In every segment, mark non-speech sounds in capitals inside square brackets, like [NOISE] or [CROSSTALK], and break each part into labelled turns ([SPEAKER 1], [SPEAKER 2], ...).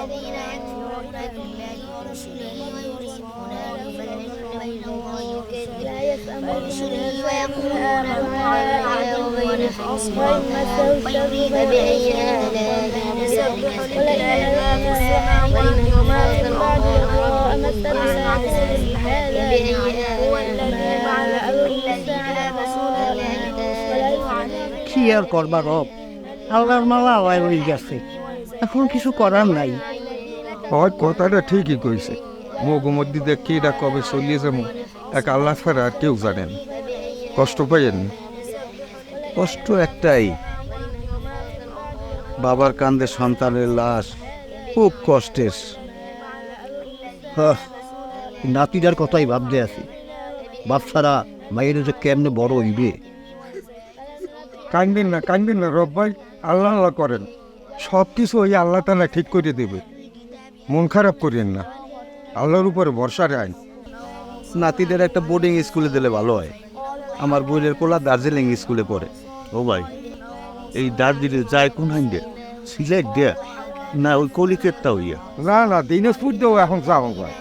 [SPEAKER 1] الذين يكفرون بالله ورسله ويريدون أن يفرقوا بين الله ورسله ويقولون تعالى ونحن ويريد بأي آلاء ربك تكذبان وما الأرض وما بأي آلاء الذين آمنوا لا
[SPEAKER 2] কি আর করবা রব আল্লাহর মালা আল্লাহ হয়ে গেছে এখন কিছু করার নাই
[SPEAKER 3] হয় কথাটা ঠিকই কইছে। মধ্যে দেখি এটা কবে চলিয়ে যাব এক আল্লাহ ছাড়া আর কেউ জানেন। কষ্ট পাইয়েন
[SPEAKER 4] কষ্ট একটাই। বাবার কান্দে সন্তানের লাশ খুব কষ্টের।
[SPEAKER 2] নাতিটার কথাই ভাবতে আছি। বাচ্চারা মায়ের যে কেমনে বড় হইবে।
[SPEAKER 3] কান্দিন না কান্দিন না রব ভাই আল্লাহ আল্লাহ করেন। সব কিছু ওই আল্লাহ তালা ঠিক করে দেবে। মন খারাপ করেন না। আল্লাহর উপরে ভরসা রাখেন।
[SPEAKER 4] নাতিদের একটা বোর্ডিং স্কুলে দিলে ভালো হয়। আমার বইয়ের কোলা দার্জিলিং স্কুলে পড়ে। ও ভাই এই দার্জিলিং যায় কোন হাইন্ডে সিলেট দেয়া? না ওই কলিকেটটা হইয়া?
[SPEAKER 3] না না দিনাজপুর দিয়েও এখন যাওয়া যায়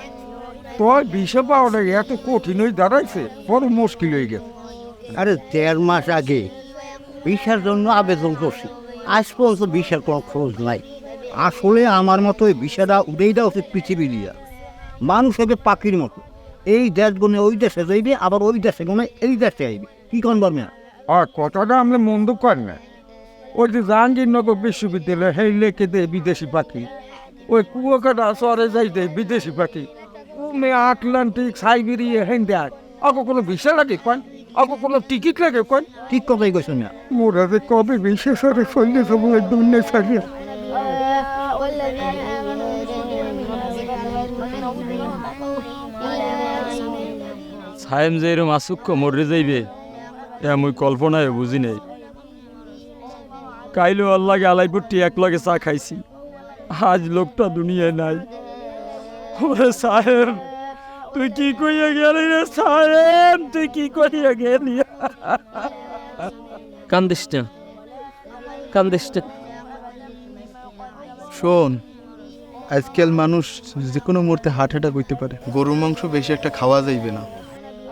[SPEAKER 3] তো বিষে পাওয়াটা এত কঠিন হয়ে দাঁড়াইছে বড় মুশকিল হয়ে গেছে।
[SPEAKER 2] আরে দেড় মাস আগে ভিসার জন্য আবেদন করছি। আজ পর্যন্ত ভিসার কোনো খোঁজ নাই। আসলে আমার মতো উড়েই দেওয়া উচিত পৃথিবী দিয়া। মানুষ হবে পাখির মতো। এই দেশ গুনে ওই দেশে যাইবে আবার ওই দেশে গুনে এই দেশে আইবে। কি করবার মেয়া
[SPEAKER 3] আর কথাটা আমরা মন্দ করি না। ওই যে জাহাঙ্গীরনগর বিশ্ববিদ্যালয় হেই লেখে দেয় বিদেশি পাখি। ওই কুয়াকাটা শহরে যাই দেয় বিদেশি পাখি। মে আটলান্টিক সাইবেরিয়া হেন দেয় আগে কোনো ভিসা লাগে কন? আগে কোনো টিকিট লাগে কন?
[SPEAKER 2] ঠিক কথাই কইছো মেয়া।
[SPEAKER 3] মোরা যে কবে বিশেষ করে চললে সব দুনিয়া ছাড়িয়ে।
[SPEAKER 1] والذين آمنوا
[SPEAKER 5] সাহেম যে এরম আসুক্ষ মরে যাইবে এ মুই কল্পনায় বুঝি নাই কাইলো আল্লাহকে আলাইপুরটি এক লগে চা খাইছি আজ লোকটা দুনিয়ায় নাই ওরে সাহেব তুই কি কইয়া গেলি রে সাহেব তুই কি কইয়া গেলি
[SPEAKER 6] কান্দিস না কান্দিস না
[SPEAKER 4] শোন আজকাল মানুষ যে কোনো মুহূর্তে হার্ট অ্যাটাক হইতে পারে। গরুর মাংস বেশি একটা খাওয়া যাইবে না।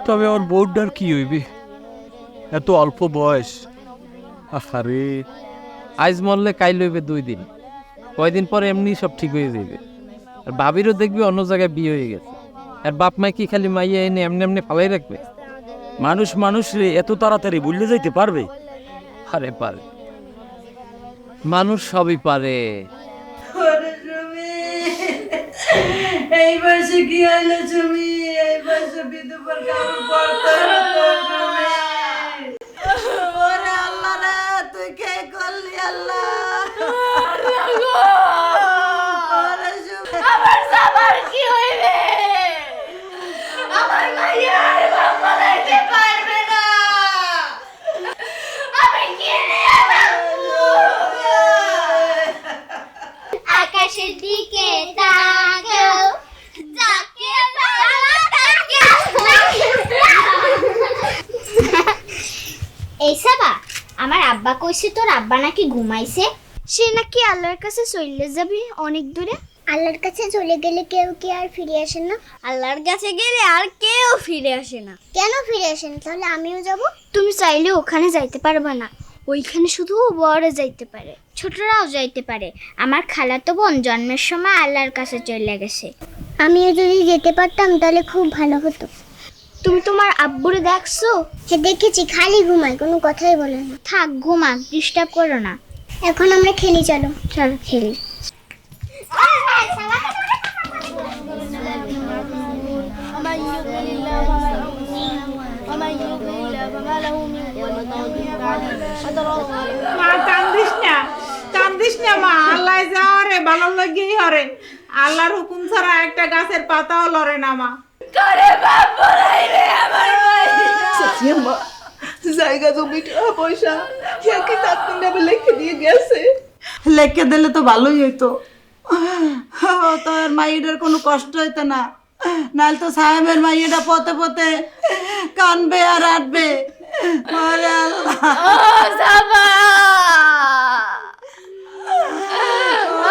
[SPEAKER 6] তবে ওর বউটার কি হইবে? এত অল্প বয়স। আরে আজ মরলে কাইল হইবে দুই দিন। কয়দিন পরে এমনি সব ঠিক হয়ে যাবে আর বাবিরও দেখবি অন্য জায়গায় বিয়ে হয়ে গেছে। আর বাপ মাই কি খালি মাইয়া এনে এমনি এমনি ফালাই রাখবে?
[SPEAKER 5] মানুষ মানুষ রে এত তাড়াতাড়ি ভুলে যাইতে পারবে?
[SPEAKER 6] আরে পারে। মানুষ সবই পারে।
[SPEAKER 7] এই বয়সে কি হইল তুমি? এই বয়সে বিদ্যুৎ কাপড় পরতে হতো সুমি ওরে আল্লাহ রে তুই কে করলি আল্লাহ? ওরে
[SPEAKER 1] আমার সবার কি হইবে আমার মাইয়া আর বাবা রাখতে পারবে না আমি কি নিয়ে থাকব আকাশের দিকে তাকাও যাকে ভালো তাকে
[SPEAKER 8] এই সাবা আমার আব্বা কইছে তোর আব্বা নাকি ঘুমাইছে? সে নাকি আল্লাহর কাছে চলে যাবে অনেক দূরে আল্লাহর কাছে চলে গেলে কেউ কি আর ফিরে আসে না? আল্লাহর কাছে গেলে আর কেউ ফিরে আসে না। কেন ফিরে আসে? না তাহলে আমিও যাব? তুমি চাইলে ওখানে যাইতে পারবে না। ওইখানে শুধু বড় যাইতে পারে ছোটরাও যাইতে পারে। আমার খালাতো বোন জন্মের সময় আল্লাহর কাছে চলে গেছে। আমিও যদি যেতে পারতাম তাহলে খুব ভালো হতো। তুমি তোমার আব্বুরে দেখছ? সে দেখেছি খালি ঘুমাই কোনো কথাই বলে না। থাক ঘুমা ডিস্টার্ব করো না। এখন আমরা খেলি চলো। চলো খেলি।
[SPEAKER 7] মা কান্দিস না কান্দিস না মা আল্লাহ যা হরে ভালো লাগিয়েই হরে আল্লাহর হুকুম ছাড়া একটা গাছের পাতাও লড়ে না মা।
[SPEAKER 9] জায়গা জমি টাকা পয়সা কে কি লিখে দিয়ে গেছে?
[SPEAKER 7] লেখে দিলে তো ভালোই হইতো। ও, তোর মাইয়ের কোনো কষ্ট হইতো না। নাহলে তো সাহেবের মাইয়েটা পথে পথে কানবে আর আটবে। আল্লাহ।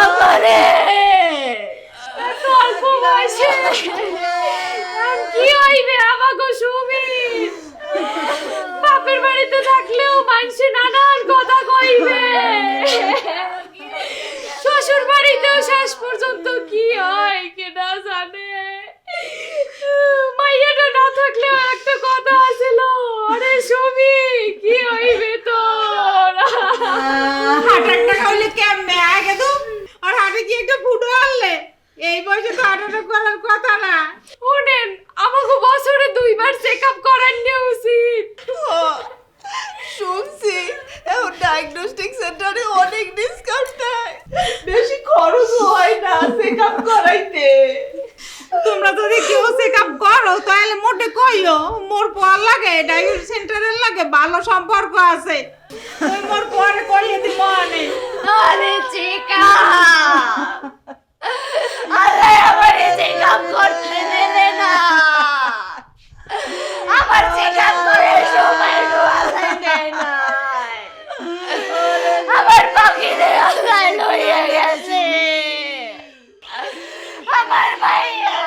[SPEAKER 1] আমারে
[SPEAKER 10] আর কি হইবে আমাগো সুমির বাপের বাড়িতে থাকলেও মানুষে নানান কথা কইবে। শ্বশুর বাড়িতেও শেষ পর্যন্ত কি হয় কেনা জানে। মাইয়াটা না থাকলেও একটা কথা আছিল। আরে সুমি, কি হইবে তোর?
[SPEAKER 11] হাট একটা করলে কেমনে আগে তো? আর হাটে কি একটা ফুটো আনলে? এই বয়সে তো হাঁটাটা করার কথা না।
[SPEAKER 10] শুনেন আমাকে বছরে দুইবার চেক আপ করার নেওয়া উচিত।
[SPEAKER 7] শুনছি এখন ডায়াগনস্টিক সেন্টারে অনেক ডিসকাউন্ট দেয়। বেশি খরচ হয় না চেক আপ করাইতে।
[SPEAKER 11] তোমরা যদি কেউ চেক আপ করো তাহলে মোটে কইও মোর পর লাগে ডায়াগনস্টিক সেন্টারের লাগে ভালো সম্পর্ক আছে। ওই মোর পরে কইয়ে দিব আনে।
[SPEAKER 10] আরে চেক আপ আরে আমার চেক আপ করতে না আমার চেক আপ করে সময় ডোয়ালে দেয় না আমার পাখিদের আগায় লইয়া গেছে। আমার ভাইয়া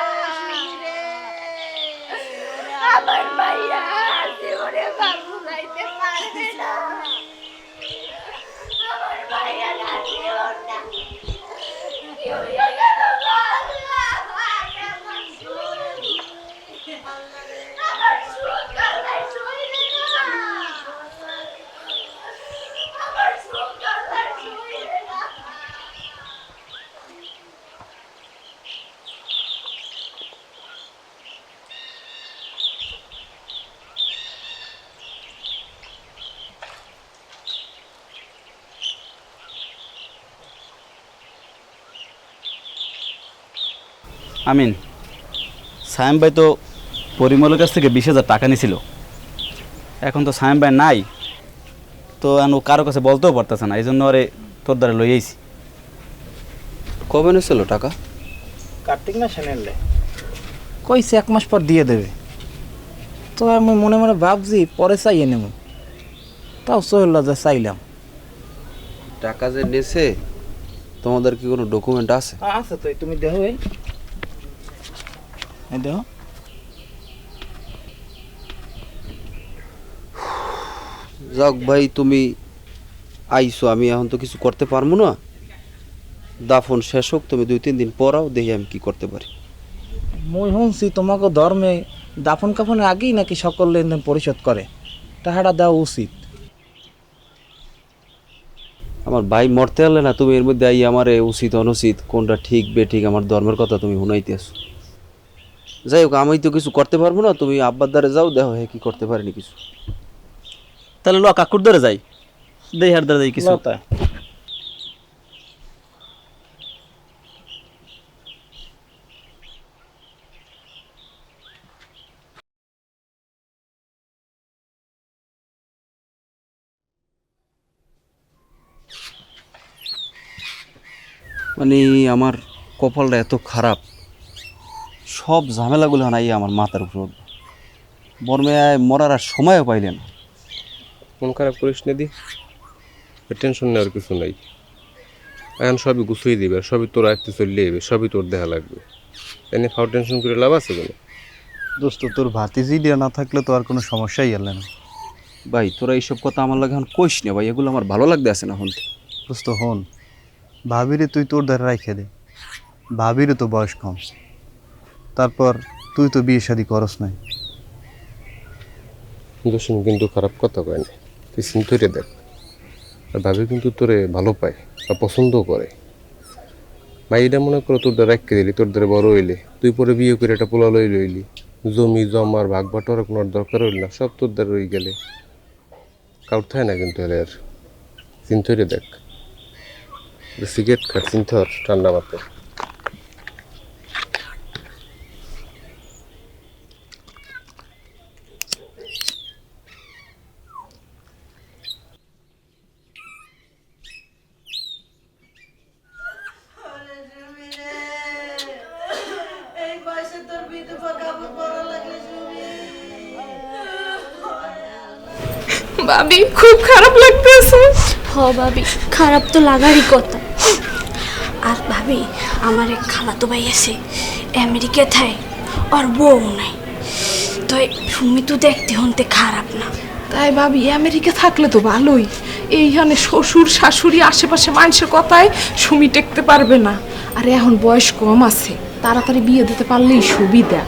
[SPEAKER 10] আমার ভাইয়া জীবনে বাবু গাইতে পারবে না। আমার ভাইয়া না জীবনটা কি হইয়া গেল গো আল্লাহ? আমার সুখ। আমার সুখ আল্লাহ সইবে না। আমার সুখ আল্লাহ সইবে না।
[SPEAKER 12] আমিন। সায়েম ভাই তো পরিমলের কাছ থেকে বিশ হাজার টাকা নিয়েছিল এখন তো সায়েম ভাই নাই তো এখন ও কারও কাছে বলতেও পারতেছে না এই জন্য আরে তোর দ্বারা লই আইছি।
[SPEAKER 13] কবে নিয়েছিল টাকা?
[SPEAKER 2] কার্তিক না সেনেলে
[SPEAKER 8] কইছে এক মাস পর দিয়ে দেবে। তো আমি মনে মনে ভাবছি পরে চাইয়ে নেব। তাও সোহেল্লা যা চাইলাম।
[SPEAKER 13] টাকা যে নেছে তোমাদের কি কোনো ডকুমেন্ট আছে?
[SPEAKER 8] আছে তো তুমি দেখো দেখো
[SPEAKER 13] যাক ভাই তুমি আইসো আমি এখন তো কিছু করতে পারব না। দাফন শেষ হোক তুমি দুই তিন দিন পরাও দেখি আমি কি করতে পারি।
[SPEAKER 8] মই শুনছি তোমাকে ধর্মে দাফন কাফনের আগেই নাকি সকল লেনদেন পরিশোধ করে। টাকাটা দেওয়া উচিত।
[SPEAKER 13] আমার ভাই মরতে হলে না তুমি এর মধ্যে আই আমার উচিত অনুচিত কোনটা ঠিক বে ঠিক আমার ধর্মের কথা তুমি শুনাইতে আসো যাই হোক আমি তো কিছু করতে পারব না তুমি আব্বার দ্বারে যাও দেখো হ্যাঁ কি করতে পারিনি কিছু।
[SPEAKER 12] তাহলে ল কাকুর ধরে যাই। দেই হার ধরে যাই কিছু।
[SPEAKER 13] মানে আমার কপালটা এত খারাপ। সব ঝামেলাগুলো নাই আমার মাথার উপর। বর্মে মরার আর সময়ও পাইলে না।
[SPEAKER 14] মন খারাপ করিস না দি। টেনশন নেওয়ার কিছু নাই। এখন সবই গুছিয়ে দিবে আর সবই তোর আয়ত্তে চললে যাবে সবই তোর দেখা লাগবে। এনে ফাও টেনশন করে লাভ আছে কোনো?
[SPEAKER 12] দোস্ত তোর ভাতিজি দিয়ে না থাকলে তো আর কোনো সমস্যাই এলে না।
[SPEAKER 13] ভাই তোরা এইসব কথা আমার লাগে এখন কইস না ভাই এগুলো আমার ভালো লাগতে আছে না এখন।
[SPEAKER 12] দোস্ত হন। ভাবিরে তুই তোর দ্বারা রাইখে দে। ভাবিরও তো বয়স কম। তারপর তুই তো বিয়ে শাদি করস নাই।
[SPEAKER 14] দোষণ কিন্তু খারাপ কথা কয় না তুই চিন্তুরে দেখ। আর ভাবি কিন্তু তোরে ভালো পায় বা পছন্দ করে। ভাইটা মনে করো তোর দ্বারা রেখে দিলি, তোর দ্বারা বড় হইলে। তুই পরে বিয়ে করে একটা পোলা লই লইলি। জমি জমার ভাগ বাটোয়ারা কোনো দরকার হইল না, সব তোর দ্বারা রয়ে গেলে। কাউর থাকে না কিন্তু এর চিন্তুরে দেখ। সিগারেট খা চিন্তার ঠান্ডা মাথায়।
[SPEAKER 10] ভাবি খুব খারাপ লাগতেছে।
[SPEAKER 15] হ ভাবি খারাপ তো লাগারই কথা। আর ভাবি আমার এক খালাতো ভাই আছে
[SPEAKER 1] আমেরিকা থাই আর বউ নাই। তো সুমি তো দেখতে হনতে খারাপ না।
[SPEAKER 16] তাই ভাবি আমেরিকা থাকলে তো ভালোই। এইখানে শ্বশুর শাশুড়ি আশেপাশে মানুষের কথায় সুমি টেকতে পারবে না। আর এখন বয়স কম আছে তাড়াতাড়ি বিয়ে দিতে পারলেই সুবিধা।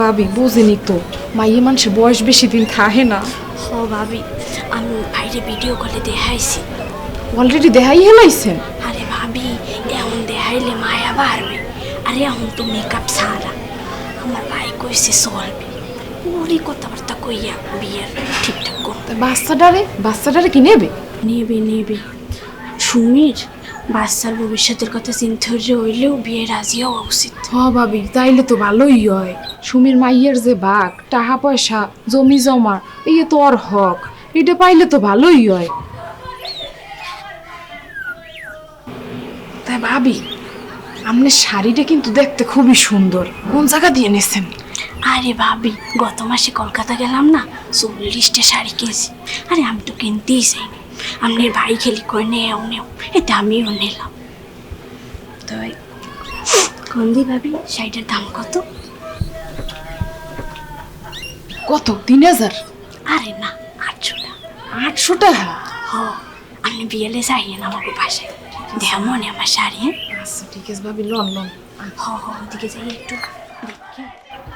[SPEAKER 16] ভাবি বোঝেনি তো মাইয়ে মানুষের বয়স বেশি দিন থাহে না।
[SPEAKER 1] হ ভাবি আমি বাইরে ভিডিও কলে দেখাইছি।
[SPEAKER 16] অলরেডি দেখাই হেলাইছেন
[SPEAKER 1] আরে ভাবি এখন দেখাইলে মায়া বাড়বে। আরে এখন তো মেকআপ সারা আমার ভাই কইছে চলবে। ওরই কথাবার্তা কইয়া বিয়ের ঠিকঠাক করতে।
[SPEAKER 16] বাচ্চাটারে বাচ্চাটারে কি নেবে?
[SPEAKER 1] নেবে নেবে। সুমির বাচ্চার ভবিষ্যতের কথা চিন্তা হইলেও বিয়ে রাজি হওয়া উচিত।
[SPEAKER 16] হ ভাবি তাইলে তো ভালোই হয়। সুমির মাইয়ের যে বাঘ টাকা পয়সা জমি জমা এই তো ওর হক। এটা পাইলে তো ভালোই হয়। তাই ভাবি আপনার শাড়িটা কিন্তু দেখতে খুবই সুন্দর। কোন জায়গা দিয়ে নিয়েছেন
[SPEAKER 1] আরে ভাবি গত মাসে কলকাতা গেলাম না চল্লিশটা শাড়ি কিনছি। আরে আমি তো কিনতেই চাইনি। আপনার ভাই খেলি কয় নেও নেও। এটা আমিও নিলাম। তাই কন্দি ভাবি শাড়িটার দাম কত?
[SPEAKER 16] কত? তিন হাজার?
[SPEAKER 1] আরে না আটশো টাকা।
[SPEAKER 16] আটশো টাকা?
[SPEAKER 1] হ আপনি বিয়েলে যাইয়েন আমাকে বাসায়। দেহ মনে আমার শাড়ি হ্যাঁ?
[SPEAKER 16] আচ্ছা ঠিক আছে ভাবি লন লন।
[SPEAKER 1] হ হ ওদিকে যাই একটু।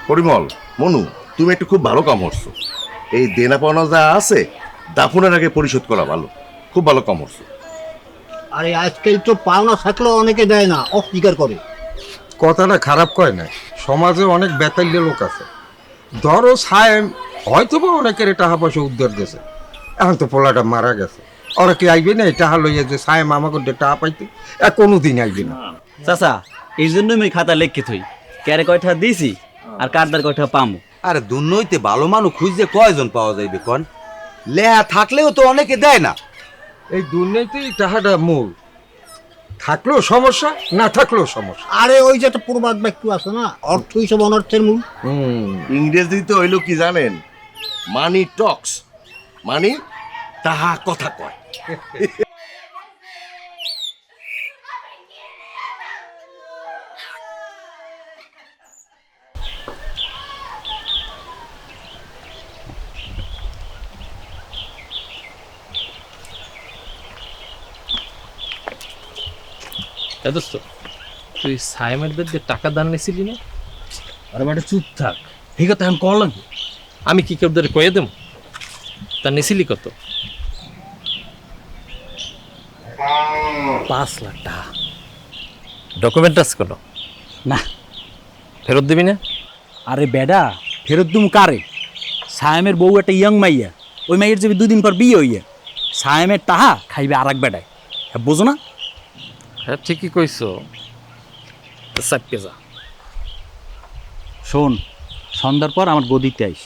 [SPEAKER 17] পরিমল মনু তুমি একটু খুব ভালো কাম করছ। এই দেনা পাওনা যা আছে দাফনের আগে পরিশোধ করা ভালো। খুব ভালো কাম
[SPEAKER 2] আরে আজকাল তো পাওনা থাকলেও অনেকে দেয় না অস্বীকার করে।
[SPEAKER 3] কথাটা খারাপ কয় না সমাজে অনেক বেতাল্য লোক আছে। ধরো সায়েম হয়তো বা অনেকের টাকা পয়সা উদ্ধার দিয়েছে। এখন তো পোলাটা মারা গেছে। ওরা কি আইবে না টাকা লইয়া যে সায়েম আমাকে দিয়ে টাকা পাইতে? আর কোনোদিন আইবে না।
[SPEAKER 12] চাচা এই জন্য আমি খাতা লেখকে থই। ক্যারে কয়টা দিছি আর কারদার কয়টা পামু?
[SPEAKER 18] আরে দুর্নইতে ভালো মানুষ খুঁজতে কয়জন পাওয়া যাইবে কন? লেহা থাকলেও তো অনেকে দেয় না।
[SPEAKER 3] এই দুর্নীতি তাহাটা মূল। থাকলেও সমস্যা না থাকলেও সমস্যা।
[SPEAKER 2] আরে ওই যে একটা প্রবাদ বাক্য আছে না অর্থই সব অনর্থের মূল।
[SPEAKER 17] ইংরেজিতে হইল কি জানেন? মানি টক্স। মানি তাহা কথা কয়। [LAUGHS]
[SPEAKER 6] দোস্ত তুই সাইমের দিয়ে টাকা দান নিছিলি না?
[SPEAKER 19] আরে বেটা চুপ থাক। ঠিক আছে এখন কল লাগবে।
[SPEAKER 6] আমি কি কেউ কয়ে দেব? তা নিছিলি কত?
[SPEAKER 19] পাঁচ লাখ টাকা।
[SPEAKER 6] ডকুমেন্ট আছে কোনো?
[SPEAKER 19] না।
[SPEAKER 6] ফেরত দিবি না?
[SPEAKER 19] আরে বেডা ফেরত দুম কারে? সায়েমের বউ একটা ইয়াং মাইয়া। ওই মাইয়ের যাবে দুদিন পর বিয়ে হইয়া সায়েমের টাহা খাইবে আর এক বেডায়। হ্যাঁ বোঝো না?
[SPEAKER 6] হ্যাঁ ঠিকই কইছো। সাপকে যা
[SPEAKER 19] শোন সন্ধ্যার পর আমার গদিতে আইস।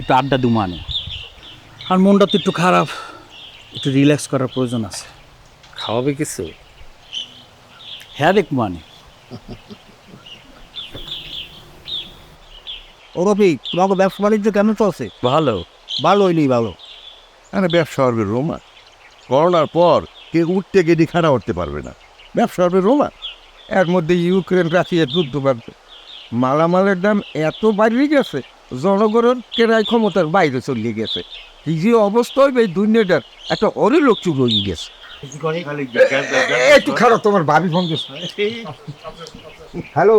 [SPEAKER 19] একটু আড্ডা দুমানে আর মনটা তো একটু খারাপ। একটু রিল্যাক্স করার প্রয়োজন আছে।
[SPEAKER 6] খাওয়াবে কিছু?
[SPEAKER 19] হ্যাঁ দেখ মানে
[SPEAKER 2] ও রফিক তোমাকে ব্যবসা বাণিজ্য কেমন চলছে?
[SPEAKER 6] ভালো।
[SPEAKER 2] ভালো হইলি ভালো।
[SPEAKER 17] আরে ব্যবসা হবে রোমা করোনার পর কে উঠতে গেডি খাড়া উঠতে পারবে না। ব্যবসা হবে রোমা
[SPEAKER 3] এর মধ্যে ইউক্রেন রাশিয়ার যুদ্ধ বাড়ছে। মালামালের দাম এত বাড়িয়ে গেছে, জনগণের কেরাই ক্ষমতার বাইরে চলিয়ে গেছে। এই যে অবস্থা হইবে এই দুনিয়াটার একটা অরিলোক চুর হয়ে গেছে। একটু খারাপ তোমার ভাবি ফোন হ্যালো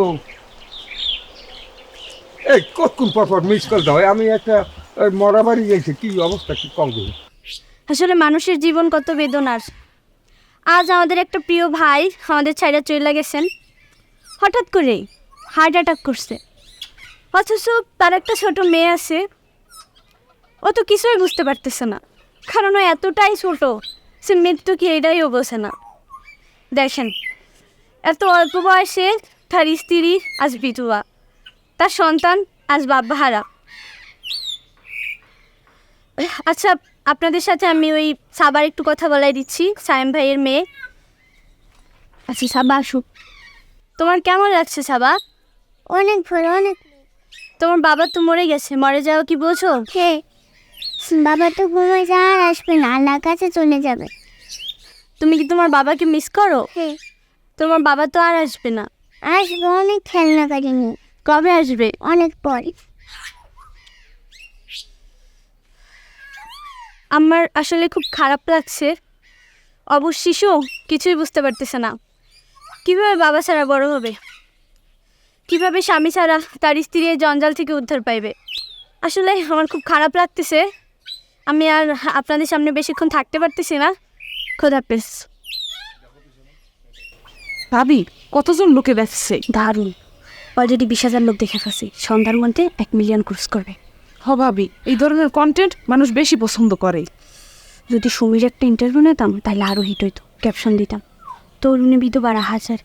[SPEAKER 3] এই, কতক্ষণ পর পর মিস কল দাও। আমি একটা ওই মরা বাড়ি গেছি, কি অবস্থা, কি কম
[SPEAKER 15] আসলে মানুষের জীবন কত বেদনার। আজ আমাদের একটা প্রিয় ভাই আমাদের ছাইরা চলে গেছেন। হঠাৎ করেই হার্ট অ্যাটাক করছে। অথচ তার একটা ছোট মেয়ে আছে। ও তো কিছুই বুঝতে পারতেছে না। কারণ ও এতটাই ছোট সে মৃত্যু কি এটাই ও বোঝে না। দেখেন, এত অল্প বয়সে তার স্ত্রী আজ বিধবা। তার সন্তান আজ বাব্বাহারা আচ্ছা আপনাদের সাথে আমি ওই সাবার একটু কথা বলাই দিচ্ছি সায়েম ভাইয়ের মেয়ে। আচ্ছা সাবা আসুক তোমার কেমন লাগছে সাবা? অনেক ভালো অনেক। তোমার বাবা তো মরে গেছে মরে যাও কি বোঝো? হে বাবা তো ঘুমায় যা আর আসবে না আল্লাহর কাছে চলে যাবে। তুমি কি তোমার বাবাকে মিস করো? হ্যাঁ তোমার বাবা তো আর আসবে না।
[SPEAKER 8] আসবে অনেক খেলনা গাড়ি নিয়ে।
[SPEAKER 15] কবে আসবে?
[SPEAKER 8] অনেক পরে।
[SPEAKER 15] আমার আসলে খুব খারাপ লাগছে। অবশ শিশু কিছুই বুঝতে পারতেছে না। কীভাবে বাবা ছাড়া বড় হবে? কীভাবে স্বামী ছাড়া তার স্ত্রী এই জঞ্জাল থেকে উদ্ধার পাইবে? আসলে আমার খুব খারাপ লাগতেছে। আমি আর আপনাদের সামনে বেশিক্ষণ থাকতে পারতেছি না। খোদাপেস
[SPEAKER 16] ভাবি কতজন লোকে দেখছে
[SPEAKER 15] দারুণ। অলরেডি বিশ হাজার লোক দেখে ফেলছি। সন্ধ্যার মধ্যে এক মিলিয়ন ক্রুজ করবে।
[SPEAKER 16] হ ভাবি এই ধরনের কন্টেন্ট মানুষ বেশি পছন্দ করে
[SPEAKER 15] যদি সুমির একটা ইন্টারভিউ নিতাম তাহলে আরও হিট হইতো ক্যাপশন দিতাম। তরুণী বিধবারা হাজার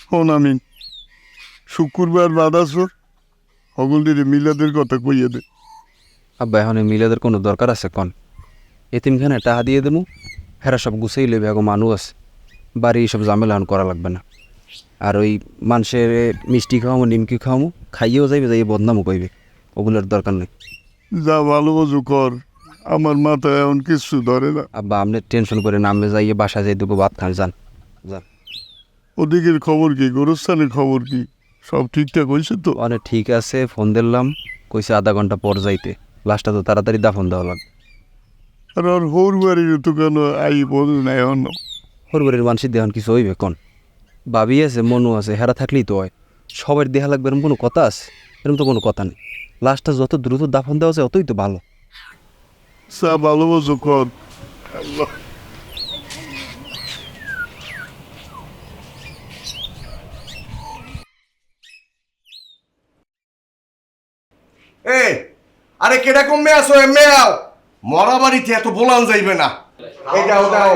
[SPEAKER 20] শোন আমি শুক্রবার বাদাসর হগল দিদি মিলাদের কথা কইয়ে দে।
[SPEAKER 13] আব্বা এখন মিলাদের কোনো দরকার আছে কন? এতিমখানে টাকা দিয়ে দেবো হেরা সব গুছাই লেবে এখন মানুষ আছে। বাড়ি সব ঝামেলা করা লাগবে না। আর ওই মানুষের মিষ্টি খাওয়ামো নিমকি খাওয়ামো খাইয়েও যাইবে যাই বদনামও কইবে। ওগুলোর দরকার নেই।
[SPEAKER 20] যা ভালো বোঝো কর আমার মাথায় এমন কিছু ধরে না।
[SPEAKER 13] আব্বা আপনি টেনশন করে নামে যাইয়ে বাসা যাই দেবো ভাত খান যান। যান।
[SPEAKER 20] ওদিকের খবর কি গোরস্থানের খবর কি? সব ঠিকঠাক হয়েছে তো?
[SPEAKER 13] মানে ঠিক আছে ফোন দিলাম কইছে আধা ঘণ্টা পর যাইতে। লাস্টটা তো তাড়াতাড়ি দাফন দেওয়া লাগবে।
[SPEAKER 20] আর ওর হৌর বাড়ির তো কেন আই বল না এখন।
[SPEAKER 13] হরবারের মানুষের দেহন কিছু হইবে কোন? ভাবি আছে মনু আছে হেরা থাকলেই তো হয়। সবার দেহা লাগবে এরকম কোনো কথা আছে? এরকম তো কোনো কথা নেই। লাস্টটা যত দ্রুত দাফন দেওয়া যায় অতই তো ভালো।
[SPEAKER 20] চা ভালো বোঝো
[SPEAKER 17] এ আরে কেডা কমে আসো এমে আও। মরা বাড়িতে এত বোলান যাইবে না। এই যাও যাও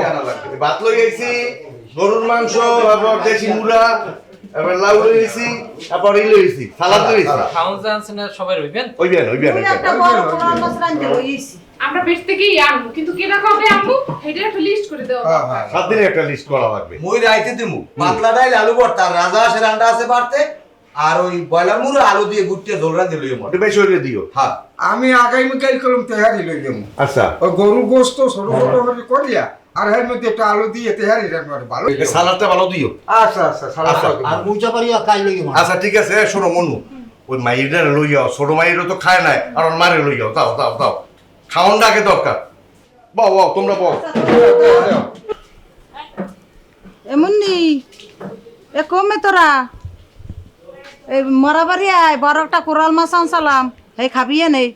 [SPEAKER 17] ভাত লই আইছি। গরুর মাংস তারপর দেশি মুড়া এবার লাউ লই আইছি তারপর ই লই আইছি সালাদ লই আইছি।
[SPEAKER 21] খাউন জানছে না সবাই রইবেন?
[SPEAKER 17] ওই বিয়ান ওই বিয়ান ওই বিয়ান।
[SPEAKER 16] আমরা থেকেই আনব কিন্তু কেনা কবে আনব সেটা একটা লিস্ট করে দেওয়া দরকার।
[SPEAKER 17] সাত দিনের একটা লিস্ট করা লাগবে।
[SPEAKER 3] মই রাইতে দিমু। পাতলা ডাইল আলু ভর্তা রাজা আসে রান্না আছে পারতে আর ওই বয়লার মুড়ো আলু দিয়ে গুটিয়ে
[SPEAKER 17] বেশি হইলে দিও।
[SPEAKER 3] হ্যাঁ।
[SPEAKER 20] আমি আগামীকাল করলাম তেহারি লই দেবো
[SPEAKER 17] আচ্ছা।
[SPEAKER 20] ওই গরু গোস্ত ছোট ছোট করে করিয়া আর এর মধ্যে একটা আলু দিয়ে তেহারি রান্না করে ভালো
[SPEAKER 17] সালাদটা ভালো দিও।
[SPEAKER 20] আচ্ছা আচ্ছা
[SPEAKER 17] আচ্ছা।
[SPEAKER 2] আর
[SPEAKER 17] আচ্ছা ঠিক আছে এ, শোনো মনু। ওই মাইরের লই যাও ছোট মাইরও তো খায় নাই আর ওর মারে লই যাও। দাও দাও দাও। খাওয়ান ডাকে দরকার। বাও বাও তোমরা বাও
[SPEAKER 7] এমনি এ কমে তোরা। এই মরাবাড়ি আয় বড় একটা কোরাল মাছ আনসালাম। এই খাবিয়ে নেই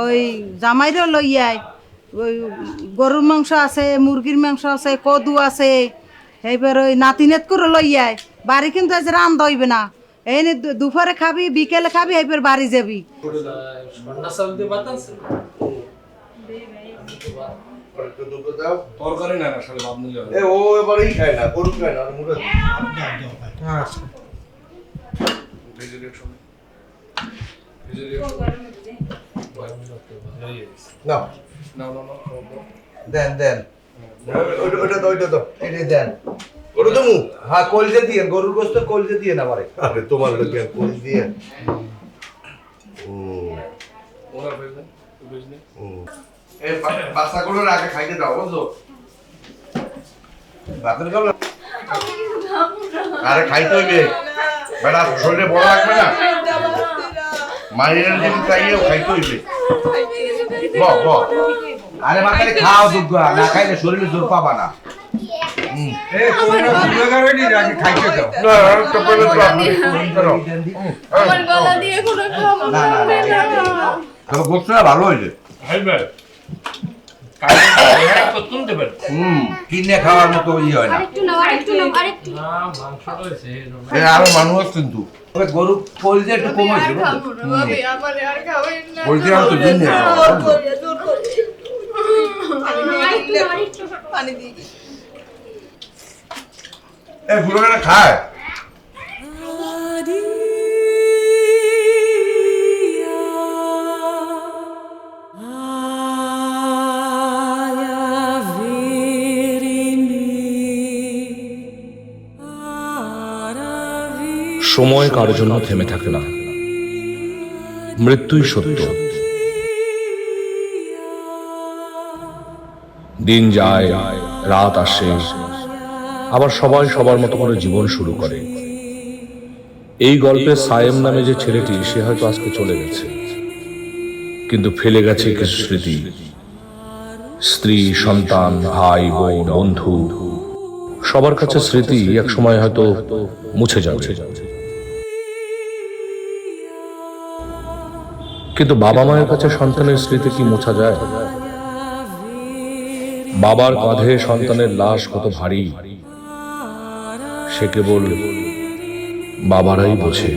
[SPEAKER 7] ওই জামাইরও লই আয়। ওই গরুর মাংস আছে, মুরগির মাংস আছে, কদু আছে, এইবার ওই নাতিনেত করে লই আয়। বাড়ি কিন্তু আজ রান দইবে না। এই দুপুরে খাবি, বিকেলে খাবি, এইবার বাড়ি যাবি।
[SPEAKER 20] না।
[SPEAKER 3] দেন দেন।
[SPEAKER 17] ওইটা
[SPEAKER 3] দেন।
[SPEAKER 17] ওটা
[SPEAKER 3] হ্যাঁ কলজে দিয়ে গরুর গোস্ত কলজে দিয়ে না পারে
[SPEAKER 17] আরে তোমার লোকে কোন দিয়ে। হুম। হুম। এই বা- আগে খাইতে দাও বুঝছ? আরে খাইতে হইবে। বেটা শরীরে বড় লাগবে না। মায়ের যদি চাইলেও খাইতে হইবে। ব ব।
[SPEAKER 3] আরে মাথায় খাও দুগ্গা না খাইলে শরীরে জোর পাবা না।
[SPEAKER 17] ভালো হয়েছে
[SPEAKER 3] কিনে খাওয়ার মতো ই হয় না
[SPEAKER 17] আরও মানুষ কিন্তু
[SPEAKER 3] তবে গরু কলজে একটু কম হয়েছে
[SPEAKER 17] আমি তো দিন খায়
[SPEAKER 22] সময় কারোর জন্য থেমে থাকে না। মৃত্যুই সত্য। দিন যায়, রাত আসে, আবার সবাই সবার মতো করে জীবন শুরু করে। এই গল্পে সায়েম নামে যে ছেলেটি, সে হয়তো আজকে চলে গেছে। কিন্তু ফেলে গেছে কিছু স্মৃতি। স্ত্রী, সন্তান, ভাই, বোন, বন্ধু, সবার কাছে স্মৃতি এক সময় হয়তো মুছে যাবে। কিন্তু বাবা মায়ের কাছে সন্তানের স্মৃতি কি মোছা যায়? বাবার কাঁধে সন্তানের লাশ কত ভারী, সে কেবল বাবারাই বোঝে।